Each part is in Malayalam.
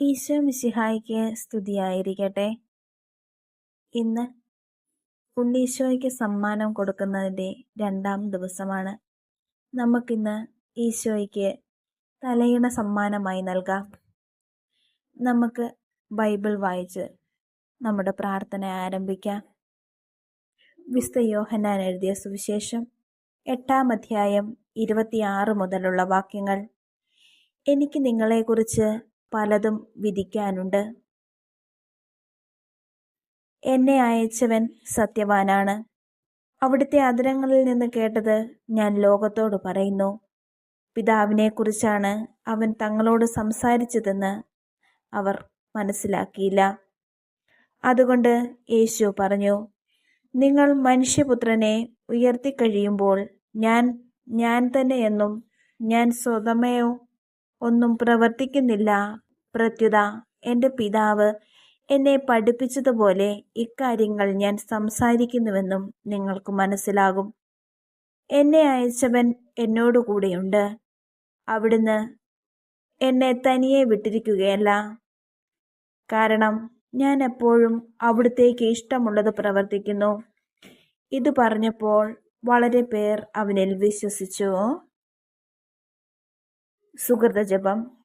ഈശോ മിശിഹായിക്ക് സ്തുതിയായിരിക്കട്ടെ. ഇന്ന് ഉണ്ണീശോയ്ക്ക് സമ്മാനം കൊടുക്കുന്നതിന്റെ രണ്ടാം ദിവസമാണ്. നമുക്കിന്ന് ഈശോയ്ക്ക് തലയിണ സമ്മാനമായി നൽകാം. നമുക്ക് ബൈബിൾ വായിച്ച് നമ്മുടെ പ്രാർത്ഥന ആരംഭിക്കാം. വിസ്ത യോഹന്നാൻ എഴുതിയ സുവിശേഷം എട്ടാം അധ്യായം ഇരുപത്തിയാറ് മുതലുള്ള വാക്യങ്ങൾ. എനിക്ക് നിങ്ങളെക്കുറിച്ച് പലതും വിധിക്കാനുണ്ട്. എന്നെ അയച്ചവൻ സത്യവാനാണ്. അവിടുത്തെ അതിരങ്ങളിൽ നിന്ന് കേട്ടത് ഞാൻ ലോകത്തോട് പറയുന്നു. പിതാവിനെക്കുറിച്ചാണ് അവൻ തങ്ങളോട് സംസാരിച്ചതെന്ന് അവർ മനസ്സിലാക്കിയില്ല. അതുകൊണ്ട് യേശു പറഞ്ഞു നിങ്ങൾ മനുഷ്യപുത്രനെ ഉയർത്തിക്കഴിയുമ്പോൾ ഞാൻ ഞാൻ തന്നെയെന്നും ഞാൻ സ്വതമയോ ഒന്നും പ്രവർത്തിക്കുന്നില്ല. പ്രത്യുത എന്റെ പിതാവ് എന്നെ പഠിപ്പിച്ചതുപോലെ ഇക്കാര്യങ്ങൾ ഞാൻ സംസാരിക്കുന്നുവെന്നും നിങ്ങൾക്ക് മനസ്സിലാകും. എന്നെ അയച്ചവൻ എന്നോടുകൂടെയുണ്ട് അവിടുന്ന് എന്നെ തനിയെ വിട്ടിരിക്കുകയല്ല. കാരണം ഞാൻ എപ്പോഴും അവിടുത്തേക്ക് ഇഷ്ടമുള്ളത് പ്രവർത്തിക്കുന്നു ഇത് പറഞ്ഞപ്പോൾ വളരെ പേർ അവനിൽ വിശ്വസിച്ചു. സുഹൃതജപം.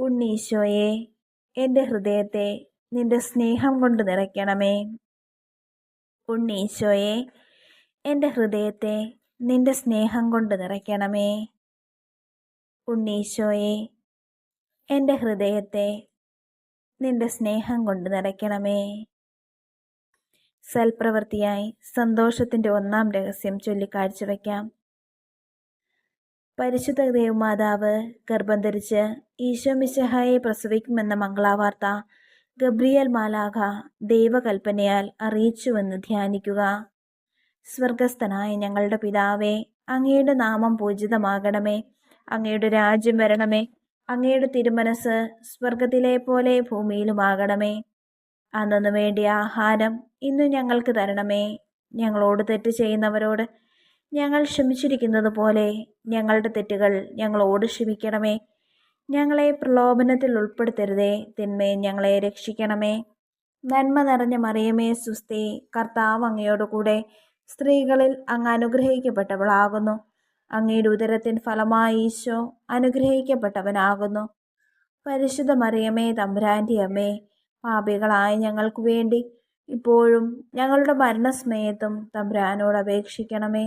ഉണ്ണീശോയെ എന്റെ ഹൃദയത്തെ നിന്റെ സ്നേഹം കൊണ്ട് നിറയ്ക്കണമേ. ഉണ്ണീശോയെ എന്റെ ഹൃദയത്തെ നിന്റെ സ്നേഹം കൊണ്ട് നിറയ്ക്കണമേ. ഉണ്ണീശോയെ എന്റെ ഹൃദയത്തെ നിന്റെ സ്നേഹം കൊണ്ട് നിറയ്ക്കണമേ. സൽപ്രവൃത്തിയായി സന്തോഷത്തിന്റെ ഒന്നാം രഹസ്യം ചൊല്ലിക്കാഴ്ചവെക്കാം പരിശുദ്ധ ദേവമാതാവ് ഗർഭം ധരിച്ച് ഈശോ മിശഹായെ പ്രസവിക്കുമെന്ന മംഗളാവാർത്ത ഗബ്രിയൽ മാലാഖ ദൈവകൽപ്പനയാൽ അറിയിച്ചുവെന്ന് ധ്യാനിക്കുക. സ്വർഗസ്ഥനായ ഞങ്ങളുടെ പിതാവേ അങ്ങയുടെ നാമം പൂജിതമാകണമേ. അങ്ങയുടെ രാജ്യം വരണമേ. അങ്ങയുടെ തിരുമനസ് സ്വർഗത്തിലെ പോലെ ഭൂമിയിലുമാകണമേ. അന്നു വേണ്ടിയ ആഹാരം ഇന്ന് ഞങ്ങൾക്ക് തരണമേ. ഞങ്ങളോട് തെറ്റ് ചെയ്യുന്നവരോട് ഞങ്ങൾ ക്ഷമിച്ചിരിക്കുന്നത് പോലെ ഞങ്ങളുടെ തെറ്റുകൾ ഞങ്ങളോട് ക്ഷമിക്കണമേ. ഞങ്ങളെ പ്രലോഭനത്തിൽ ഉൾപ്പെടുത്തരുതേ. തിന്മയെ ഞങ്ങളെ രക്ഷിക്കണമേ. നന്മ നിറഞ്ഞ മറിയമേ സുസ്തി കർത്താവ് അങ്ങയോടുകൂടെ സ്ത്രീകളിൽ അങ്ങ് അനുഗ്രഹിക്കപ്പെട്ടവളാകുന്നു. അങ്ങയുടെ ഉദരത്തിൻ ഫലമായി ഈശോ അനുഗ്രഹിക്കപ്പെട്ടവനാകുന്നു. പരിശുദ്ധ മറിയമേ തമ്പുരാന്റെ അമ്മേ പാപികളായ ഞങ്ങൾക്ക് വേണ്ടി ഇപ്പോഴും ഞങ്ങളുടെ മരണസ്മയത്തും തമ്പുരാനോട് അപേക്ഷിക്കണമേ.